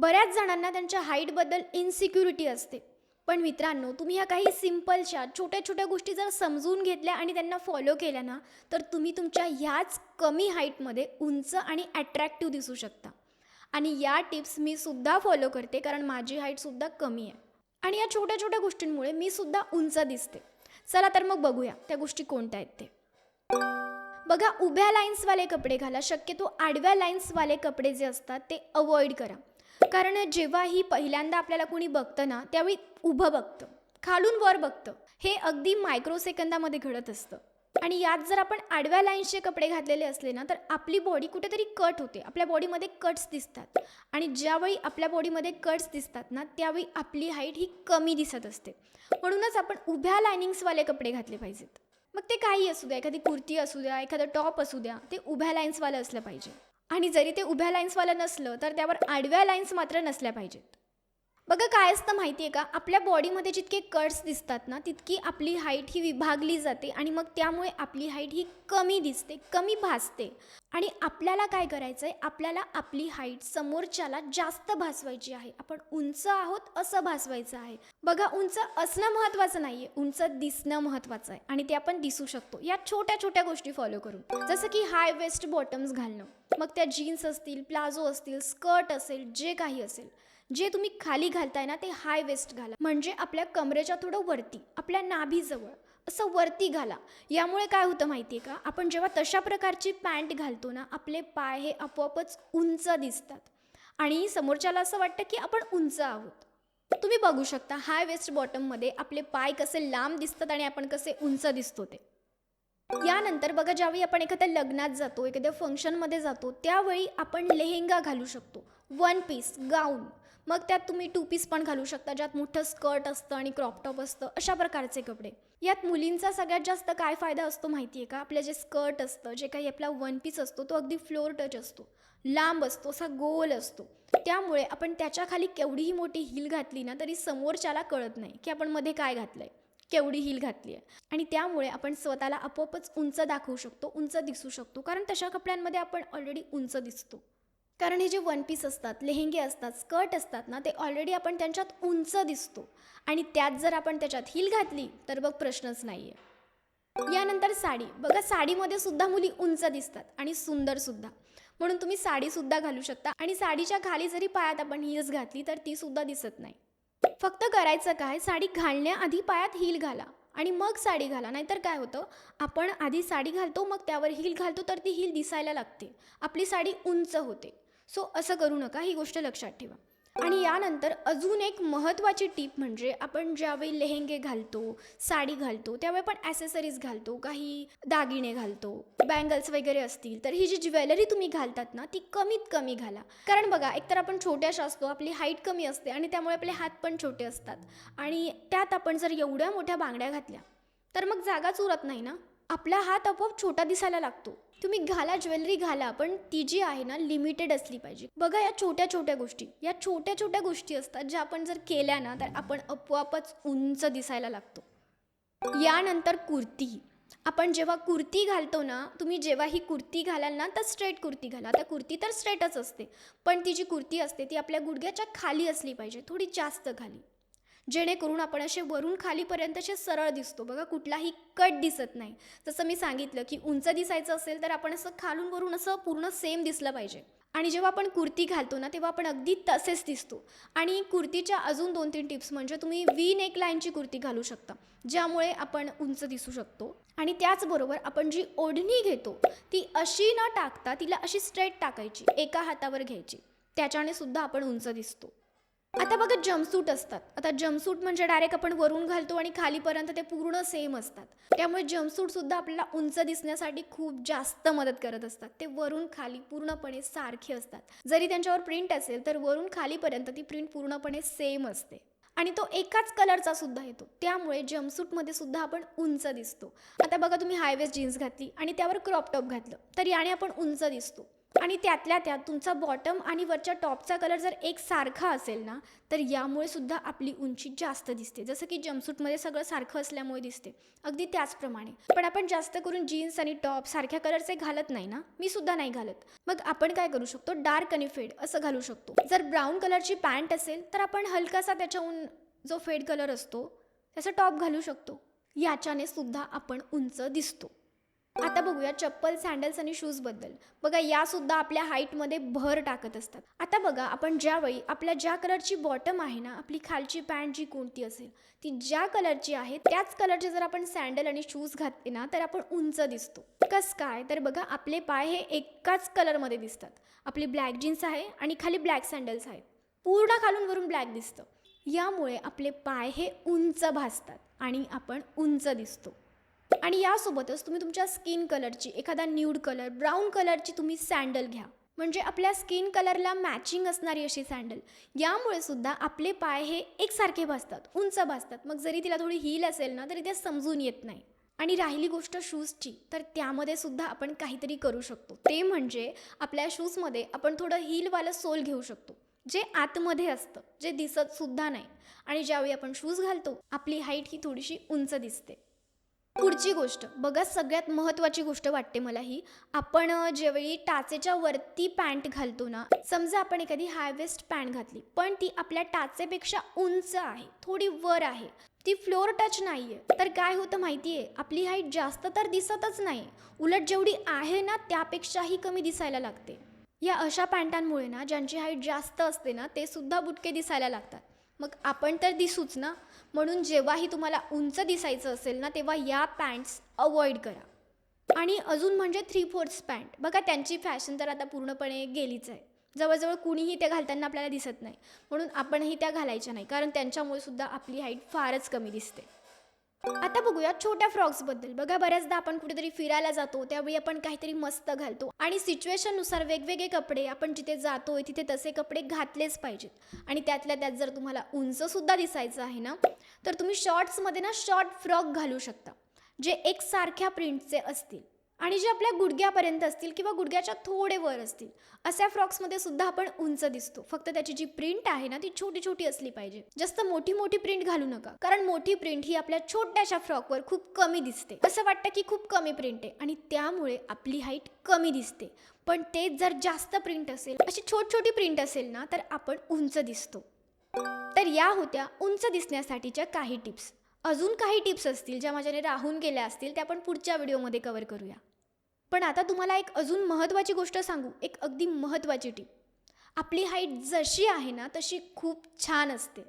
बऱ्याच जणांना त्यांच्या हाईटबद्दल इन्सिक्युरिटी असते. पण मित्रांनो तुम्ही ह्या काही सिम्पलशा छोट्या छोट्या गोष्टी जर समजून घेतल्या आणि त्यांना फॉलो केल्या ना तर तुम्ही तुमच्या ह्याच कमी हाईटमध्ये उंच आणि ॲट्रॅक्टिव्ह दिसू शकता. आणि या टिप्स मी सुद्धा फॉलो करते कारण माझी हाईटसुद्धा कमी आहे. आणि या छोट्या छोट्या गोष्टींमुळे मी सुद्धा उंच दिसते. चला तर मग बघूया त्या गोष्टी कोणत्या आहेत ते. बघा उभ्या लाईन्सवाले कपडे घाला. शक्यतो आडव्या लाईन्सवाले कपडे जे असतात ते अवॉइड करा. कारण जेव्हा ही पहिल्यांदा आपल्याला कोणी बघतं ना त्यावेळी उभं बघतं खालून वर बघतं. हे अगदी मायक्रो सेकंदामध्ये घडत असतं. आणि यात जर आपण आडव्या लाईन्सचे कपडे घातलेले असले ना तर आपली बॉडी कुठेतरी कट होते. आपल्या बॉडीमध्ये कट्स दिसतात. आणि ज्यावेळी आपल्या बॉडीमध्ये कट्स दिसतात ना त्यावेळी आपली हाईट ही कमी दिसत असते. म्हणूनच आपण उभ्या लायनिंग्सवाले कपडे घातले पाहिजेत. मग ते काही असू द्या एखादी कुर्ती असू द्या एखादं टॉप असू द्या ते उभ्या लाईन्सवालं असलं पाहिजे. आणि जरी ते उभ्या लाईन्सवालं नसलं तर त्यावर आडव्या लाईन्स मात्र नसल्या पाहिजेत. बघा काय असतं माहिती आहे का? आपल्या बॉडीमध्ये जितके कट्स दिसतात ना तितकी आपली हाईट ही विभागली जाते आणि मग त्यामुळे आपली हाईट ही कमी दिसते कमी भासते. आणि आपल्याला काय करायचं आहे आपल्याला आपली हाईट समोरच्याला जास्त भासवायची आहे. आपण उंच आहोत असं भासवायचं आहे. बघा उंच असणं महत्त्वाचं नाही आहे उंच दिसणं महत्त्वाचं आहे. आणि ते आपण दिसू शकतो. या छोट्या छोट्या गोष्टी फॉलो करून. जसं की हाय वेस्ट बॉटम्स घालणं. मग त्या जीन्स असतील प्लाझो असतील स्कर्ट असेल जे काही असेल. जे तुम्ही खाली घालताय ना ते हाय वेस्ट घाला. म्हणजे आपल्या कमरेच्या थोडं वरती आपल्या नाभीजवळ असं वरती घाला. यामुळे काय होतं माहिती आहे का? आपण जेव्हा तशा प्रकारची पॅन्ट घालतो ना आपले पाय हे आपोआपच उंच दिसतात. आणि समोरच्याला असं वाटतं की आपण उंच आहोत. तुम्ही बघू शकता हाय वेस्ट बॉटममध्ये आपले पाय कसे लांब दिसतात आणि आपण कसे उंच दिसतो ते. यानंतर बघा ज्यावेळी आपण एखाद्या लग्नात जातो एखाद्या फंक्शनमध्ये जातो त्यावेळी आपण लेहेंगा घालू शकतो. वन पीस गाऊन मग त्यात तुम्ही टू पीस पण घालू शकता ज्यात मोठं स्कर्ट असतं आणि क्रॉप टॉप असतं अशा प्रकारचे कपडे. यात मुलींचा सगळ्यात जास्त काय फायदा असतो माहिती आहे का? आपलं जे स्कर्ट असतं जे काही आपला वन पीस असतो तो अगदी फ्लोर टच असतो. लांब असतो असा गोल असतो. त्यामुळे आपण त्याच्याखाली केवढीही मोठी हिल घातली ना तरी समोरच्याला कळत नाही की आपण मध्ये काय घातलंय. केवढी हिल घातली आहे आणि त्यामुळे आपण स्वतःला आपोआपच उंच दाखवू शकतो उंच दिसू शकतो. कारण तशा कपड्यांमध्ये आपण ऑलरेडी उंच दिसतो. कारण हे जे वन पीस असतात लेहेंगे असतात स्कर्ट असतात ना ते ऑलरेडी आपण त्यांच्यात उंच दिसतो. आणि त्यात जर आपण त्याच्यात हिल घातली तर बघ प्रश्नच नाही आहे यानंतर साडी. बघा साडीमध्ये सुद्धा मुली उंच दिसतात आणि सुंदर सुद्धा. म्हणून तुम्ही साडीसुद्धा घालू शकता. आणि साडीच्या खाली जरी पायात आपण हिल्स घातली तर ती सुद्धा दिसत नाही. फक्त करायचं काय? साडी घालण्याआधी पायात हिल घाला. आणि मग साडी घाला. नाहीतर काय होतं? आपण आधी साडी घालतो मग त्यावर हिल घालतो तर ती हिल दिसायला लागते. आपली साडी उंच होते. सो असं करू नका ही गोष्ट लक्षात ठेवा. आणि यानंतर अजून एक महत्त्वाची टीप म्हणजे आपण ज्यावेळी लेहेंगे घालतो साडी घालतो त्यावेळी आपण ॲसेसरीज घालतो काही दागिने घालतो बँगल्स वगैरे असतील तर ही जी ज्वेलरी तुम्ही घालतात ना ती कमीत कमी घाला. कारण बघा एकतर आपण छोट्याशा असतो आपली हाईट कमी असते आणि त्यामुळे आपले हात पण छोटे असतात. आणि त्यात आपण जर एवढ्या मोठ्या बांगड्या घातल्या तर मग जागाच उरत नाही ना? आपला हात आपोआप छोटा दिसायला लागतो. तुम्ही घाला ज्वेलरी घाला पण ती जी आहे ना लिमिटेड असली पाहिजे. बघा या छोट्या छोट्या गोष्टी. या छोट्या छोट्या गोष्टी असतात ज्या आपण जर केल्या ना तर आपण आपोआपच उंच दिसायला लागतो. यानंतर कुर्ती. आपण जेव्हा कुर्ती घालतो ना तुम्ही जेव्हा ही कुर्ती घालाल ना तर स्ट्रेट कुर्ती घाला. आता कुर्ती तर स्ट्रेटच असते. पण ती जी कुर्ती असते ती आपल्या गुडघ्याच्या खाली असली पाहिजे. थोडी जास्त खाली. जेणेकरून आपण असे वरून खालीपर्यंत असे सरळ दिसतो. बघा कुठलाही कट दिसत नाही. जसं मी सांगितलं की उंच दिसायचं असेल तर आपण असं खालून वरून असं पूर्ण सेम दिसलं पाहिजे. आणि जेव्हा आपण कुर्ती घालतो ना तेव्हा आपण अगदी तसेच दिसतो. आणि कुर्तीच्या अजून दोन तीन टिप्स म्हणजे तुम्ही वी नेक लाईनची कुर्ती घालू शकता ज्यामुळे आपण उंच दिसू शकतो. आणि त्याचबरोबर आपण जी ओढणी घेतो ती अशी न टाकता तिला अशी स्ट्रेट टाकायची एका हातावर घ्यायची. त्याच्याने सुद्धा आपण उंच दिसतो. आता बघा जम्पसूट असतात. आता जम्पसूट म्हणजे डायरेक्ट आपण वरून घालतो आणि खालीपर्यंत ते पूर्ण सेम असतात. त्यामुळे जम्पसूट सुद्धा आपल्याला उंच दिसण्यासाठी खूप जास्त मदत करत असतात. ते वरून खाली पूर्णपणे सारखे असतात. जरी त्यांच्यावर प्रिंट असेल तर वरून खालीपर्यंत ती प्रिंट पूर्णपणे सेम असते. आणि तो एकाच कलरचा सुद्धा येतो. त्यामुळे जम्पसूटमध्ये सुद्धा आपण उंच दिसतो. आता बघा तुम्ही हायवेस्ट जीन्स घातली आणि त्यावर क्रॉप टॉप घातलं तर याने आपण उंच दिसतो. आणि त्यातल्या त्यात तुमचा बॉटम आणि वरच्या टॉपचा कलर जर एक सारखा असेल ना तर यामुळे सुद्धा आपली उंची जास्त दिसते. जसं की जम्पसूटमध्ये सगळं सारखं असल्यामुळे दिसते. अगदी त्याचप्रमाणे. पण आपण जास्त करून जीन्स आणि टॉप सारख्या कलरचे घालत नाही ना मी सुद्धा नाही घालत. मग आपण काय करू शकतो? डार्क आणि फेड असं घालू शकतो. जर ब्राऊन कलरची पॅन्ट असेल तर आपण हलकासा त्याच्याहून जो फेड कलर असतो त्याचा टॉप घालू शकतो. याच्याने सुद्धा आपण उंच दिसतो. आता बघूया चप्पल सँडल्स आणि शूजबद्दल बघा या सुद्धा आपल्या हाईटमध्ये भर टाकत असतात. आता बघा आपण ज्यावेळी आपल्या ज्या कलरची बॉटम आहे ना आपली खालची पॅन्ट जी कोणती असेल ती ज्या कलरची आहे त्याच कलरचे जर आपण सँडल आणि शूज घातले ना तर आपण उंच दिसतो. कस काय? तर बघा आपले पाय हे एकाच कलरमध्ये दिसतात. आपली ब्लॅक जीन्स आहे आणि खाली ब्लॅक सँडल्स आहेत. पूर्ण खालून वरून ब्लॅक दिसतं. यामुळे आपले पाय हे उंच भासतात आणि आपण उंच दिसतो. आणि यासोबतच तुम्ही तुमच्या स्किन कलरची एखादा न्यूड कलर ब्राऊन कलरची तुम्ही सँडल घ्या. म्हणजे आपल्या स्किन कलरला मॅचिंग असणारी अशी सँडल. यामुळे सुद्धा आपले पाय हे एकसारखे भासतात उंच भासतात. मग जरी तिला थोडी हील असेल ना तरी ते समजून येत नाही. आणि राहिली गोष्ट शूजची तर त्यामध्ये सुद्धा आपण काहीतरी करू शकतो. ते म्हणजे आपल्या शूजमध्ये आपण थोडं हीलवालं सोल घेऊ शकतो जे आतमध्ये असतं जे दिसत सुद्धा नाही. आणि ज्यावेळी आपण शूज घालतो आपली हाईट ही थोडीशी उंच दिसते. पुढची गोष्ट. बघा सगळ्यात महत्त्वाची गोष्ट वाटते मला ही. आपण ज्यावेळी टाचेच्या वरती पॅन्ट घालतो ना समजा आपण एखादी हायवेस्ट पॅन्ट घातली पण ती आपल्या टाचेपेक्षा उंच आहे थोडी वर आहे ती फ्लोअर टच नाही आहे तर काय होतं माहिती आहे आपली हाईट जास्त तर दिसतच नाही. उलट जेवढी आहे ना त्यापेक्षाही कमी दिसायला लागते. या अशा पॅन्टांमुळे ना ज्यांची हाईट जास्त असते ना ते सुद्धा बुटके दिसायला लागतात. मग आपण तर दिसूच ना. म्हणून जेव्हाही तुम्हाला उंच दिसायचं असेल ना तेव्हा या पॅन्ट्स अवॉइड करा. आणि अजून म्हणजे थ्री फोर्थ पॅन्ट. बघा त्यांची फॅशन तर आता पूर्णपणे गेलीच आहे. जवळजवळ कुणीही त्या घालताना आपल्याला दिसत नाही. म्हणून आपणही त्या घालायच्या नाही. कारण त्यांच्यामुळे सुद्धा आपली हाईट फारच कमी दिसते. आता बघूया छोट्या फ्रॉक्सबद्दल. बघा बऱ्याचदा आपण कुठेतरी फिरायला जातो त्यावेळी आपण काहीतरी मस्त घालतो. आणि सिच्युएशननुसार वेगवेगळे कपडे आपण जिथे जातोय तिथे तसे कपडे घातलेच पाहिजेत. आणि त्यातल्या त्यात जर तुम्हाला उंच सुद्धा दिसायचं आहे ना तर तुम्ही शॉर्ट्समध्ये ना शॉर्ट फ्रॉक घालू शकता जे एकसारख्या प्रिंटचे असतील. आणि जे आपल्या गुडघ्यापर्यंत असतील किंवा गुडघ्याच्या थोडे वर असतील अशा फ्रॉक्समध्ये सुद्धा आपण उंच दिसतो. फक्त त्याची जी प्रिंट आहे ना ती छोटी छोटी असली पाहिजे. जास्त मोठी मोठी प्रिंट घालू नका. कारण मोठी प्रिंट ही आपल्या छोट्याशा फ्रॉकवर खूप कमी दिसते. असं वाटतं की खूप कमी प्रिंट आहे आणि त्यामुळे आपली हाईट कमी दिसते. पण तेच जर जास्त प्रिंट असेल अशी छोट छोटी प्रिंट असेल ना तर आपण उंच दिसतो. तर या होत्या उंच दिसण्यासाठीच्या काही टिप्स. अजून काही टिप्स असतील ज्या माझ्याने राहून गेल्या असतील त्या आपण पुढच्या व्हिडिओमध्ये कव्हर करूया. पण आता तुम्हाला एक अजून महत्त्वाची गोष्ट सांगू एक अगदी महत्त्वाची टीप आपली हाईट जशी आहे ना तशी खूप छान असते.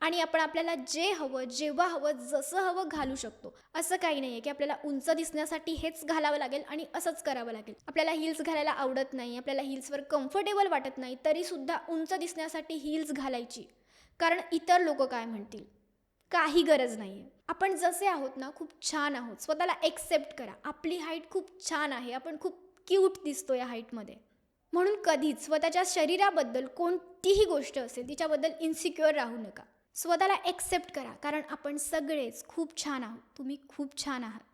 आणि आपण आपल्याला जे हवं जेव्हा हवं जसं हवं घालू शकतो. असं काही नाही आहे की आपल्याला उंच दिसण्यासाठी हेच घालावं लागेल आणि असंच करावं लागेल. आपल्याला हिल्स घालायला आवडत नाही आपल्याला हिल्सवर कम्फर्टेबल वाटत नाही तरीसुद्धा उंच दिसण्यासाठी हिल्स घालायची. कारण इतर लोक काय म्हणतील? काही गरज नाही आहे आपण जसे आहोत ना खूप छान आहोत. स्वतःला एक्सेप्ट करा. आपली हाईट खूप छान आहे. आपण खूप क्यूट दिसतो या हाईटमध्ये म्हणून कधीच स्वतःच्या शरीराबद्दल कोणतीही गोष्ट असेल तिच्याबद्दल इन्सिक्युअर राहू नका. स्वतःला एक्सेप्ट करा. कारण आपण सगळेच खूप छान आहोत. तुम्ही खूप छान आहात.